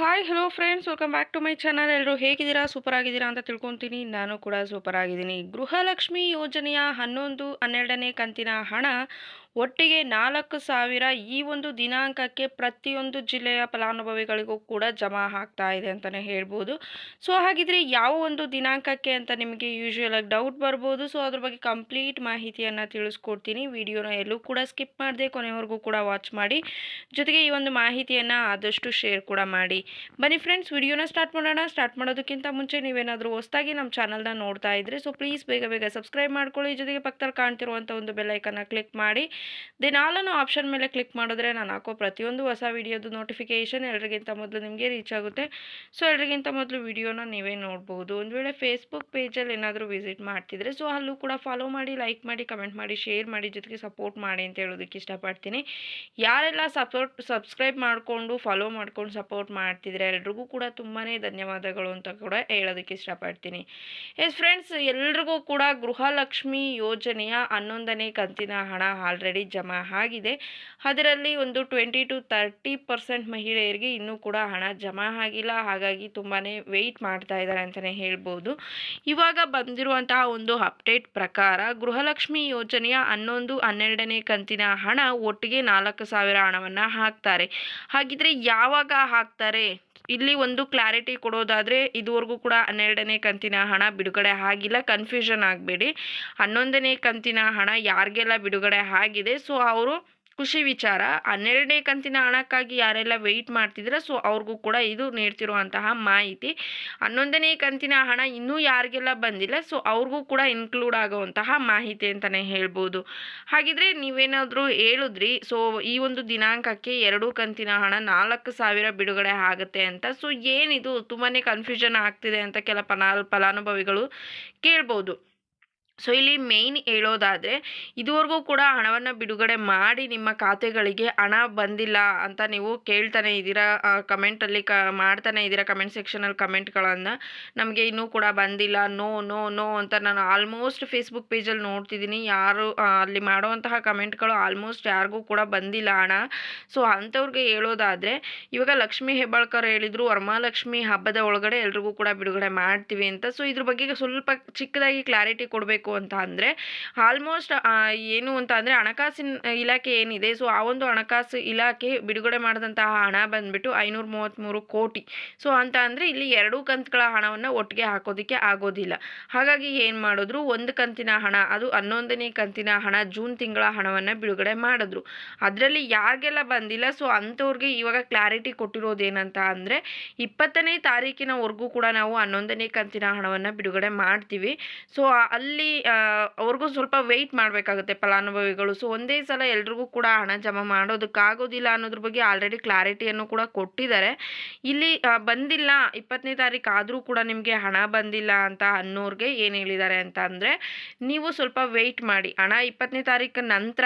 Hi hello friends welcome back to my channel ಎಲ್ಲರೂ ಹೇಗಿದ್ದೀರಾ? Super ಆಗಿದ್ದೀರಾ ಅಂತ ತಿಳ್ಕೊತೀನಿ. ನಾನು ಕೂಡ ಸೂಪರ್ ಆಗಿದ್ದೀನಿ ಗೃಹಲಕ್ಷ್ಮಿ ಯೋಜನೆಯ ಹನ್ನೊಂದು, ಹನ್ನೆರಡನೇ ಕಂತಿನ ಹಣ ಒಟ್ಟಿಗೆ ನಾಲ್ಕು ಸಾವಿರ ಈ ಒಂದು ದಿನಾಂಕಕ್ಕೆ ಪ್ರತಿಯೊಂದು ಜಿಲ್ಲೆಯ ಫಲಾನುಭವಿಗಳಿಗೂ ಕೂಡ ಜಮಾ ಆಗ್ತಾ ಇದೆ ಅಂತಲೇ ಹೇಳ್ಬೋದು. ಸೊ, ಹಾಗಿದ್ರೆ ಯಾವ ಒಂದು ದಿನಾಂಕಕ್ಕೆ ಅಂತ ನಿಮಗೆ ಯೂಶುವಲ್ ಆಗಿ ಡೌಟ್ ಬರ್ಬೋದು. ಸೊ, ಅದ್ರ ಬಗ್ಗೆ ಕಂಪ್ಲೀಟ್ ಮಾಹಿತಿಯನ್ನು ತಿಳಿಸ್ಕೊಡ್ತೀನಿ. ವಿಡಿಯೋನ ಎಲ್ಲೂ ಕೂಡ ಸ್ಕಿಪ್ ಮಾಡದೆ, ಕೊನೆವರೆಗೂ ಕೂಡ ವಾಚ್ ಮಾಡಿ. ಜೊತೆಗೆ ಈ ಒಂದು ಮಾಹಿತಿಯನ್ನು ಆದಷ್ಟು ಶೇರ್ ಕೂಡ ಮಾಡಿ. ಬನ್ನಿ ಫ್ರೆಂಡ್ಸ್ ವಿಡಿಯೋನ ಸ್ಟಾರ್ಟ್ ಮಾಡೋಣ. ಸ್ಟಾರ್ಟ್ ಮಾಡೋದಕ್ಕಿಂತ ಮುಂಚೆ ನೀವೇನಾದರೂ ಹೊಸದಾಗಿ ನಮ್ಮ ಚಾನಲ್ನ ನೋಡ್ತಾ ಇದ್ರೆ ಸೊ ಪ್ಲೀಸ್ ಬೇಗ ಬೇಗ ಸಬ್ಸ್ಕ್ರೈಬ್ ಮಾಡ್ಕೊಳ್ಳಿ. ಜೊತೆಗೆ ಪಕ್ಕದಲ್ಲಿ ಕಾಣ್ತಿರುವಂಥ ಒಂದು ಬೆಲ್ಲೈಕನ್ನ ಕ್ಲಿಕ್ ಮಾಡಿ. ದೆನ್ ಆಪ್ಷನ್ ಮೇಲೆ ಕ್ಲಿಕ್ ಮಾಡಿದ್ರೆ ನಾನು ಹಾಕೋ ಪ್ರತಿಯೊಂದು ಹೊಸ ವಿಡಿಯೋದು ನೋಟಿಫಿಕೇಷನ್ ಎಲ್ರಿಗಿಂತ ಮೊದಲು ನಿಮಗೆ ರೀಚ್ ಆಗುತ್ತೆ. ಸೊ ಎಲ್ರಿಗಿಂತ ಮೊದಲು ವಿಡಿಯೋನ ನೀವೇ ನೋಡ್ಬೋದು. ಒಂದು ವೇಳೆ ಫೇಸ್ಬುಕ್ ಪೇಜಲ್ಲಿ ಏನಾದರೂ ವಿಸಿಟ್ ಮಾಡ್ತಿದ್ರೆ ಸೊ ಅಲ್ಲೂ ಕೂಡ ಫಾಲೋ ಮಾಡಿ ಲೈಕ್ ಮಾಡಿ ಕಮೆಂಟ್ ಮಾಡಿ ಶೇರ್ ಮಾಡಿ ಜೊತೆಗೆ ಸಪೋರ್ಟ್ ಮಾಡಿ ಅಂತ ಹೇಳೋದಕ್ಕೆ ಇಷ್ಟಪಡ್ತೀನಿ. ಯಾರೆಲ್ಲ ಸಪೋರ್ಟ್ ಸಬ್ಸ್ಕ್ರೈಬ್ ಮಾಡಿಕೊಂಡು ಫಾಲೋ ಮಾಡ್ಕೊಂಡು ಸಪೋರ್ಟ್ ಮಾಡ್ತಿದ್ರೆ ಎಲ್ರಿಗೂ ಕೂಡ ತುಂಬಾ ಧನ್ಯವಾದಗಳು ಅಂತ ಕೂಡ ಹೇಳೋದಕ್ಕೆ ಇಷ್ಟಪಡ್ತೀನಿ. ಎಸ್ ಫ್ರೆಂಡ್ಸ್ ಎಲ್ರಿಗೂ ಕೂಡ ಗೃಹಲಕ್ಷ್ಮಿ ಯೋಜನೆಯ ಹನ್ನೊಂದನೇ ಕಂತಿನ ಹಣ ಆಲ್ರೆಡಿ ಜಮಾ ಆಗಿದೆ. ಅದರಲ್ಲಿ ಒಂದು ಟ್ವೆಂಟಿ ಟು ತರ್ಟಿ ಪರ್ಸೆಂಟ್ ಮಹಿಳೆಯರಿಗೆ ಇನ್ನೂ ಕೂಡ ಹಣ ಜಮಾ ಆಗಿಲ್ಲ. ಹಾಗಾಗಿ ತುಂಬಾ ವೆಯ್ಟ್ ಮಾಡ್ತಾ ಇದ್ದಾರೆ ಅಂತಲೇ ಹೇಳ್ಬೋದು. ಇವಾಗ ಬಂದಿರುವಂತಹ ಒಂದು ಅಪ್ಡೇಟ್ ಪ್ರಕಾರ ಗೃಹಲಕ್ಷ್ಮಿ ಯೋಜನೆಯ ಹನ್ನೊಂದು, ಹನ್ನೆರಡನೇ ಕಂತಿನ ಹಣ ಒಟ್ಟಿಗೆ ನಾಲ್ಕು ಸಾವಿರ ಹಣವನ್ನು ಹಾಕ್ತಾರೆ. ಹಾಗಿದ್ರೆ ಯಾವಾಗ ಹಾಕ್ತಾರೆ? ಇಲ್ಲಿ ಒಂದು ಕ್ಲಾರಿಟಿ ಕೊಡೋದಾದರೆ ಇದುವರೆಗೂ ಕೂಡ ಹನ್ನೆರಡನೇ ಕಂತಿನ ಹಣ ಬಿಡುಗಡೆ ಆಗಿಲ್ಲ ಕನ್ಫ್ಯೂಷನ್ ಆಗಬೇಡಿ. ಹನ್ನೊಂದನೇ ಕಂತಿನ ಹಣ ಯಾರಿಗೆಲ್ಲ ಬಿಡುಗಡೆ ಆಗಿದೆ ಸೊ ಅವರು ಖುಷಿ ವಿಚಾರ. ಹನ್ನೆರಡನೇ ಕಂತಿನ ಹಣಕ್ಕಾಗಿ ಯಾರೆಲ್ಲ ವೆಯ್ಟ್ ಮಾಡ್ತಿದ್ರೆ ಸೊ ಅವ್ರಿಗೂ ಕೂಡ ಇದು ನೀಡ್ತಿರುವಂತಹ ಮಾಹಿತಿ. ಹನ್ನೊಂದನೇ ಕಂತಿನ ಹಣ ಇನ್ನೂ ಯಾರಿಗೆಲ್ಲ ಬಂದಿಲ್ಲ ಸೊ ಅವ್ರಿಗೂ ಕೂಡ ಇನ್ಕ್ಲೂಡ್ ಆಗುವಂತಹ ಮಾಹಿತಿ ಅಂತಲೇ ಹೇಳ್ಬೋದು. ಹಾಗಿದ್ರೆ ನೀವೇನಾದರೂ ಹೇಳಿದ್ರಿ ಸೊ ಈ ಒಂದು ದಿನಾಂಕಕ್ಕೆ ಎರಡು ಕಂತಿನ ಹಣ ನಾಲ್ಕು ಸಾವಿರ ಬಿಡುಗಡೆ ಆಗುತ್ತೆ ಅಂತ. ಸೊ ಏನಿದು ತುಂಬಾ ಕನ್ಫ್ಯೂಷನ್ ಆಗ್ತಿದೆ ಅಂತ ಕೆಲ ಫಲ ಫಲಾನುಭವಿಗಳು ಕೇಳ್ಬೋದು. ಸೊ ಇಲ್ಲಿ ಮೇಯ್ನ್ ಹೇಳೋದಾದರೆ, ಇದುವರೆಗೂ ಕೂಡ ಹಣವನ್ನು ಬಿಡುಗಡೆ ಮಾಡಿ ನಿಮ್ಮ ಖಾತೆಗಳಿಗೆ ಹಣ ಬಂದಿಲ್ಲ ಅಂತ ನೀವು ಕೇಳ್ತಾನೆ ಇದ್ದೀರಾ? ಕಮೆಂಟಲ್ಲಿ ಕ, ಮಾಡ್ತಾನೆ ಇದ್ದೀರಾ? ಕಮೆಂಟ್ ಸೆಕ್ಷನಲ್ಲಿ ಕಮೆಂಟ್ಗಳನ್ನು ನಮಗೆ ಇನ್ನೂ ಕೂಡ ಬಂದಿಲ್ಲ. ನೋ ನೋ ನೋ ಅಂತ ನಾನು ಆಲ್ಮೋಸ್ಟ್ ಫೇಸ್ಬುಕ್ ಪೇಜಲ್ಲಿ ನೋಡ್ತಿದ್ದೀನಿ. ಯಾರು ಅಲ್ಲಿ ಮಾಡುವಂತಹ ಕಮೆಂಟ್ಗಳು ಆಲ್ಮೋಸ್ಟ್ ಯಾರಿಗೂ ಕೂಡ ಬಂದಿಲ್ಲ ಹಣ. ಸೊ ಅಂಥವ್ರಿಗೆ ಹೇಳೋದಾದರೆ, ಇವಾಗ ಲಕ್ಷ್ಮೀ ಹೆಬ್ಬಾಳ್ಕರ್ ಹೇಳಿದರು ವರಮಹಾಲಕ್ಷ್ಮಿ ಹಬ್ಬದ ಒಳಗಡೆ ಎಲ್ರಿಗೂ ಕೂಡ ಬಿಡುಗಡೆ ಮಾಡ್ತೀವಿ ಅಂತ. ಸೊ ಇದ್ರ ಬಗ್ಗೆ ಸ್ವಲ್ಪ ಚಿಕ್ಕದಾಗಿ ಕ್ಲಾರಿಟಿ ಕೊಡಬೇಕು. ಅಂತ ಅಂದರೆ ಆಲ್ಮೋಸ್ಟ್ ಏನು ಅಂತ ಅಂದರೆ ಹಣಕಾಸಿನ ಇಲಾಖೆ ಏನಿದೆ ಸೊ ಆ ಒಂದು ಹಣಕಾಸು ಇಲಾಖೆ ಬಿಡುಗಡೆ ಮಾಡಿದಂತಹ ಹಣ ಬಂದ್ಬಿಟ್ಟು ಐನೂರ ಮೂವತ್ತ್ಮೂರು ಕೋಟಿ. ಸೊ ಅಂತ ಅಂದರೆ ಇಲ್ಲಿ ಎರಡೂ ಕಂತುಗಳ ಹಣವನ್ನು ಒಟ್ಟಿಗೆ ಹಾಕೋದಕ್ಕೆ ಆಗೋದಿಲ್ಲ. ಹಾಗಾಗಿ ಏನು ಮಾಡಿದ್ರು, ಒಂದು ಕಂತಿನ ಹಣ, ಅದು ಹನ್ನೊಂದನೇ ಕಂತಿನ ಹಣ ಜೂನ್ ತಿಂಗಳ ಹಣವನ್ನು ಬಿಡುಗಡೆ ಮಾಡಿದ್ರು. ಅದರಲ್ಲಿ ಯಾರಿಗೆಲ್ಲ ಬಂದಿಲ್ಲ ಸೊ ಅಂಥವ್ರಿಗೆ ಇವಾಗ ಕ್ಲಾರಿಟಿ ಕೊಟ್ಟಿರೋದೇನಂತ ಅಂದರೆ ಇಪ್ಪತ್ತನೇ ತಾರೀಕಿನವರೆಗೂ ಕೂಡ ನಾವು ಹನ್ನೊಂದನೇ ಕಂತಿನ ಹಣವನ್ನು ಬಿಡುಗಡೆ ಮಾಡ್ತೀವಿ. ಸೊ ಅಲ್ಲಿ ಅವ್ರಿಗೂ ಸ್ವಲ್ಪ ವೆಯ್ಟ್ ಮಾಡಬೇಕಾಗುತ್ತೆ ಫಲಾನುಭವಿಗಳು. ಸೊ ಒಂದೇ ಸಲ ಎಲ್ರಿಗೂ ಕೂಡ ಹಣ ಜಮಾ ಮಾಡೋದಕ್ಕಾಗೋದಿಲ್ಲ ಅನ್ನೋದ್ರ ಬಗ್ಗೆ ಆಲ್ರೆಡಿ ಕ್ಲಾರಿಟಿಯನ್ನು ಕೂಡ ಕೊಟ್ಟಿದ್ದಾರೆ. ಇಲ್ಲಿ ಬಂದಿಲ್ಲ, ಇಪ್ಪತ್ತನೇ ತಾರೀಕು ಆದರೂ ಕೂಡ ನಿಮಗೆ ಹಣ ಬಂದಿಲ್ಲ ಅಂತ ಅನ್ನೋರಿಗೆ ಏನು ಹೇಳಿದ್ದಾರೆ ಅಂತ ಅಂದರೆ, ನೀವು ಸ್ವಲ್ಪ ವೆಯ್ಟ್ ಮಾಡಿ. ಹಣ ಇಪ್ಪತ್ತನೇ ತಾರೀಕು ನಂತರ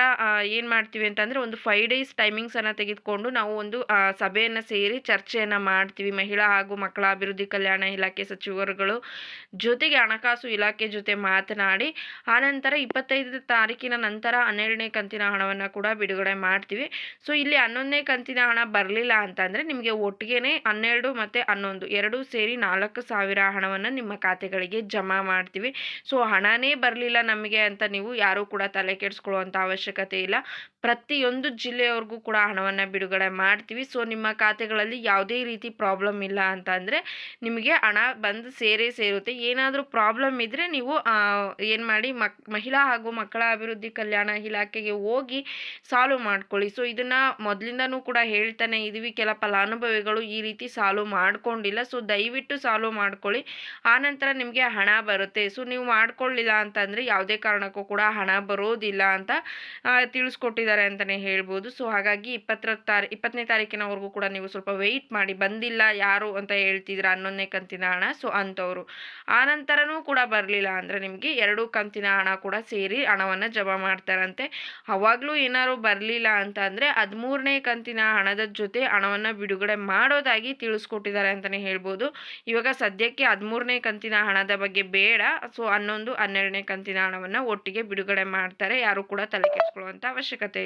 ಏನು ಮಾಡ್ತೀವಿ ಅಂತಂದರೆ ಒಂದು ಫೈವ್ ಡೇಸ್ ಟೈಮಿಂಗ್ಸನ್ನು ತೆಗೆದುಕೊಂಡು ನಾವು ಒಂದು ಸಭೆಯನ್ನು ಸೇರಿ ಚರ್ಚೆಯನ್ನು ಮಾಡ್ತೀವಿ. ಮಹಿಳಾ ಹಾಗೂ ಮಕ್ಕಳ ಅಭಿವೃದ್ಧಿ ಕಲ್ಯಾಣ ಇಲಾಖೆ ಸಚಿವರುಗಳು ಜೊತೆಗೆ ಹಣಕಾಸು ಇಲಾಖೆ ಜೊತೆ ಮಾತನಾಡಿ ಆನಂತರ ಇಪ್ಪತ್ತೈದು ತಾರೀಕಿನ ನಂತರ ಹನ್ನೆರಡನೇ ಕಂತಿನ ಹಣವನ್ನು ಕೂಡ ಬಿಡುಗಡೆ ಮಾಡ್ತೀವಿ. ಸೊ ಇಲ್ಲಿ ಹನ್ನೊಂದನೇ ಕಂತಿನ ಹಣ ಬರಲಿಲ್ಲ ಅಂತಂದರೆ ನಿಮಗೆ ಒಟ್ಟಿಗೆನೇ ಹನ್ನೆರಡು ಮತ್ತು ಹನ್ನೊಂದು ಎರಡೂ ಸೇರಿ ನಾಲ್ಕು ಸಾವಿರ ಹಣವನ್ನು ನಿಮ್ಮ ಖಾತೆಗಳಿಗೆ ಜಮಾ ಮಾಡ್ತೀವಿ. ಸೊ ಹಣನೇ ಬರಲಿಲ್ಲ ನಮಗೆ ಅಂತ ನೀವು ಯಾರೂ ಕೂಡ ತಲೆ ಕೆಡಿಸ್ಕೊಳ್ಳುವಂಥ ಅವಶ್ಯಕತೆ ಇಲ್ಲ. ಪ್ರತಿಯೊಂದು ಜಿಲ್ಲೆಯವ್ರಿಗೂ ಕೂಡ ಹಣವನ್ನು ಬಿಡುಗಡೆ ಮಾಡ್ತೀವಿ. ಸೊ ನಿಮ್ಮ ಖಾತೆಗಳಲ್ಲಿ ಯಾವುದೇ ರೀತಿ ಪ್ರಾಬ್ಲಮ್ ಇಲ್ಲ ಅಂತ ಅಂದರೆ ನಿಮಗೆ ಹಣ ಬಂದು ಸೇರೇ ಸೇರುತ್ತೆ. ಏನಾದರೂ ಪ್ರಾಬ್ಲಮ್ ಇದ್ದರೆ ನೀವು ಏನು ಮಾಡಿ ಮಕ್, ಮಹಿಳಾ ಹಾಗೂ ಮಕ್ಕಳ ಅಭಿವೃದ್ಧಿ ಕಲ್ಯಾಣ ಇಲಾಖೆಗೆ ಹೋಗಿ ಸಾಲ್ವ್ ಮಾಡ್ಕೊಳ್ಳಿ. ಸೊ ಇದನ್ನು ಮೊದಲಿಂದನೂ ಕೂಡ ಹೇಳ್ತಾನೆ ಇದೀವಿ. ಕೆಲ ಫಲಾನುಭವಿಗಳು ಈ ರೀತಿ ಸಾಲ್ವ್ ಮಾಡ್ಕೊಂಡಿಲ್ಲ. ಸೊ ದಯವಿಟ್ಟು ಸಾಲ್ವ್ ಮಾಡ್ಕೊಳ್ಳಿ. ಆನಂತರ ನಿಮಗೆ ಹಣ ಬರುತ್ತೆ. ಸೊ ನೀವು ಮಾಡ್ಕೊಳ್ಳಿಲ್ಲ ಅಂತಂದರೆ ಯಾವುದೇ ಕಾರಣಕ್ಕೂ ಕೂಡ ಹಣ ಬರೋದಿಲ್ಲ ಅಂತ ತಿಳಿಸ್ಕೊಟ್ಟಿದ್ದಾರೆ ಅಂತಲೇ ಹೇಳ್ಬೋದು. ಸೊ ಹಾಗಾಗಿ ಇಪ್ಪತ್ತರ ತಾರೀ, ಇಪ್ಪತ್ತನೇ ತಾರೀಕಿನವರೆಗೂ ಕೂಡ ನೀವು ಸ್ವಲ್ಪ ವೆಯ್ಟ್ ಮಾಡಿ. ಬಂದಿಲ್ಲ ಯಾರು ಅಂತ ಹೇಳ್ತಿದ್ರ ಹನ್ನೊಂದನೇ ಕಂತಿನ ಹಣ. ಸೊ ಅಂಥವ್ರು. ಆನಂತರನೂ ಕೂಡ ಬರಲಿಲ್ಲ ಅಂದರೆ ನಿಮಗೆ ಎರಡು ಕಂತಿನ ಹಣ ಕೂಡ ಸೇರಿ ಹಣವನ್ನು ಜಮಾ ಮಾಡ್ತಾರಂತೆ. ಅವಾಗಲೂ ಏನಾದ್ರು ಬರಲಿಲ್ಲ ಅಂತ ಅಂದರೆ ಹದಿಮೂರನೇ ಕಂತಿನ ಹಣದ ಜೊತೆ ಹಣವನ್ನು ಬಿಡುಗಡೆ ಮಾಡೋದಾಗಿ ತಿಳಿಸ್ಕೊಟ್ಟಿದ್ದಾರೆ ಅಂತಲೇ ಹೇಳ್ಬೋದು. ಇವಾಗ ಸದ್ಯಕ್ಕೆ ಹದಿಮೂರನೇ ಕಂತಿನ ಹಣದ ಬಗ್ಗೆ ಬೇಡ. ಸೊ ಹನ್ನೊಂದು ಹನ್ನೆರಡನೇ ಕಂತಿನ ಹಣವನ್ನು ಒಟ್ಟಿಗೆ ಬಿಡುಗಡೆ ಮಾಡ್ತಾರೆ. ಯಾರು ಕೂಡ ತಲೆ ಕೆಡಿಸ್ಕೊಳ್ಳುವಂಥ ಅವಶ್ಯಕತೆ